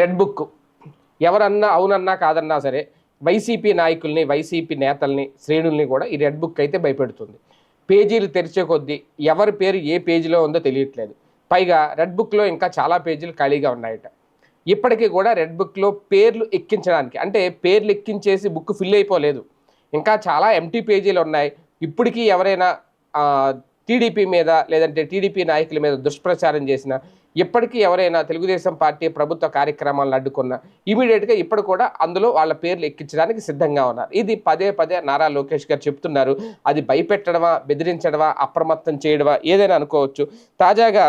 Red book. ఎవరన్నా అవునన్నా కాదన్నా సరే వైసీపీ నాయకుల్ని వైసీపీ నేతల్ని శ్రేణుల్ని కూడా ఈ రెడ్ బుక్ అయితే భయపెడుతుంది. పేజీలు తెరిచే కొద్దీ ఎవరి పేరు ఏ పేజీలో ఉందో తెలియట్లేదు. పైగా రెడ్ బుక్లో ఇంకా చాలా పేజీలు ఖాళీగా ఉన్నాయట. ఇప్పటికీ కూడా రెడ్ బుక్లో పేర్లు ఎక్కించడానికి అంటే పేర్లు ఎక్కించేసి బుక్ ఫిల్ అయిపోలేదు. ఇంకా చాలా ఎంటీ పేజీలు ఉన్నాయి. ఇప్పటికీ ఎవరైనా టీడీపీ మీద లేదంటే టీడీపీ నాయకుల మీద దుష్ప్రచారం చేసిన ఇప్పటికీ ఎవరైనా తెలుగుదేశం పార్టీ ప్రభుత్వ కార్యక్రమాలను అడ్డుకున్నా ఇమీడియట్గా ఇప్పుడు కూడా అందులో వాళ్ళ పేర్లు ఎక్కించడానికి సిద్ధంగా ఉన్నారు. ఇది పదే పదే నారా లోకేష్ గారు చెప్తున్నారు. అది భయపెట్టడమా బెదిరించడమా అప్రమత్తం చేయడమా ఏదైనా అనుకోవచ్చు. తాజాగా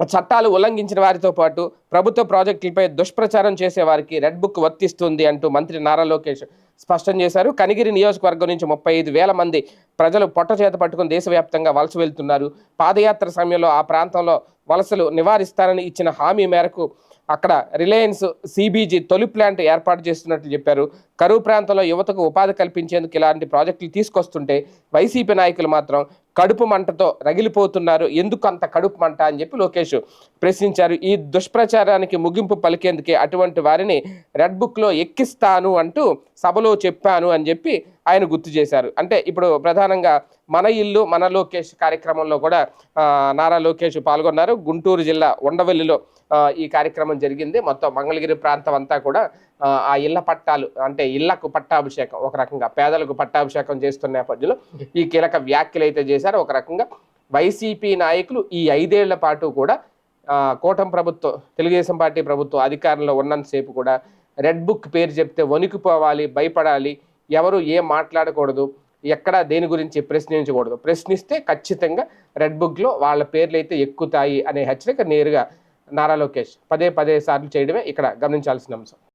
చట్టాలు ఉల్లంఘించిన వారితో పాటు ప్రభుత్వ ప్రాజెక్టులపై దుష్ప్రచారం చేసే వారికి రెడ్ బుక్ వర్తిస్తుంది అంటూ మంత్రి నారా లోకేష్ స్పష్టం చేశారు. కనిగిరి నియోజకవర్గం నుంచి ముప్పై ఐదు వేల మంది ప్రజలు పొట్ట చేత పట్టుకుని దేశవ్యాప్తంగా వలస వెళ్తున్నారు. పాదయాత్ర సమయంలో ఆ ప్రాంతంలో వలసలు నివారిస్తారని ఇచ్చిన హామీ మేరకు అక్కడ రిలయన్స్ సిబీజీ తొలి ప్లాంట్ ఏర్పాటు చేస్తున్నట్లు చెప్పారు. కరువు ప్రాంతంలో యువతకు ఉపాధి కల్పించేందుకు ఇలాంటి ప్రాజెక్టులు తీసుకొస్తుంటే వైసీపీ నాయకులు మాత్రం కడుపు మంటతో రగిలిపోతున్నారు. ఎందుకు అంత కడుపు మంట అని చెప్పి లోకేష్ ప్రశ్నించారు. ఈ దుష్ప్రచారానికి ముగింపు పలికేందుకే అటువంటి వారిని రెడ్ బుక్లో ఎక్కిస్తాను అంటూ సభలో చెప్పాను అని చెప్పి ఆయన గుర్తు చేశారు. అంటే ఇప్పుడు ప్రధానంగా మన ఇల్లు మన లోకేష్ కార్యక్రమంలో కూడా నారా లోకేష్ పాల్గొన్నారు. గుంటూరు జిల్లా ఉండవల్లిలో ఈ కార్యక్రమం జరిగింది. మొత్తం మంగళగిరి ప్రాంతం అంతా కూడా ఆ, ఇళ్ళ పట్టాలు అంటే ఇళ్ళకు పట్టాభిషేకం ఒక రకంగా పేదలకు పట్టాభిషేకం చేస్తున్న నేపథ్యంలో ఈ కీలక వ్యాఖ్యలు అయితే చేశారు. ఒక రకంగా వైసీపీ నాయకులు ఈ ఐదేళ్ళ పాటు కూడా కూటమి ప్రభుత్వం తెలుగుదేశం పార్టీ ప్రభుత్వం అధికారంలో ఉన్నంతసేపు కూడా రెడ్ బుక్ పేరు చెప్తే వణికిపోవాలి భయపడాలి ఎవరు ఏం మాట్లాడకూడదు ఎక్కడ దేని గురించి ప్రశ్నించకూడదు. ప్రశ్నిస్తే ఖచ్చితంగా రెడ్ బుక్లో వాళ్ళ పేర్లు అయితే ఎక్కుతాయి అనే హెచ్చరిక నేరుగా నారా లోకేష్ పదే పదే సార్లు చేయడమే ఇక్కడ గమనించాల్సిన అంశం.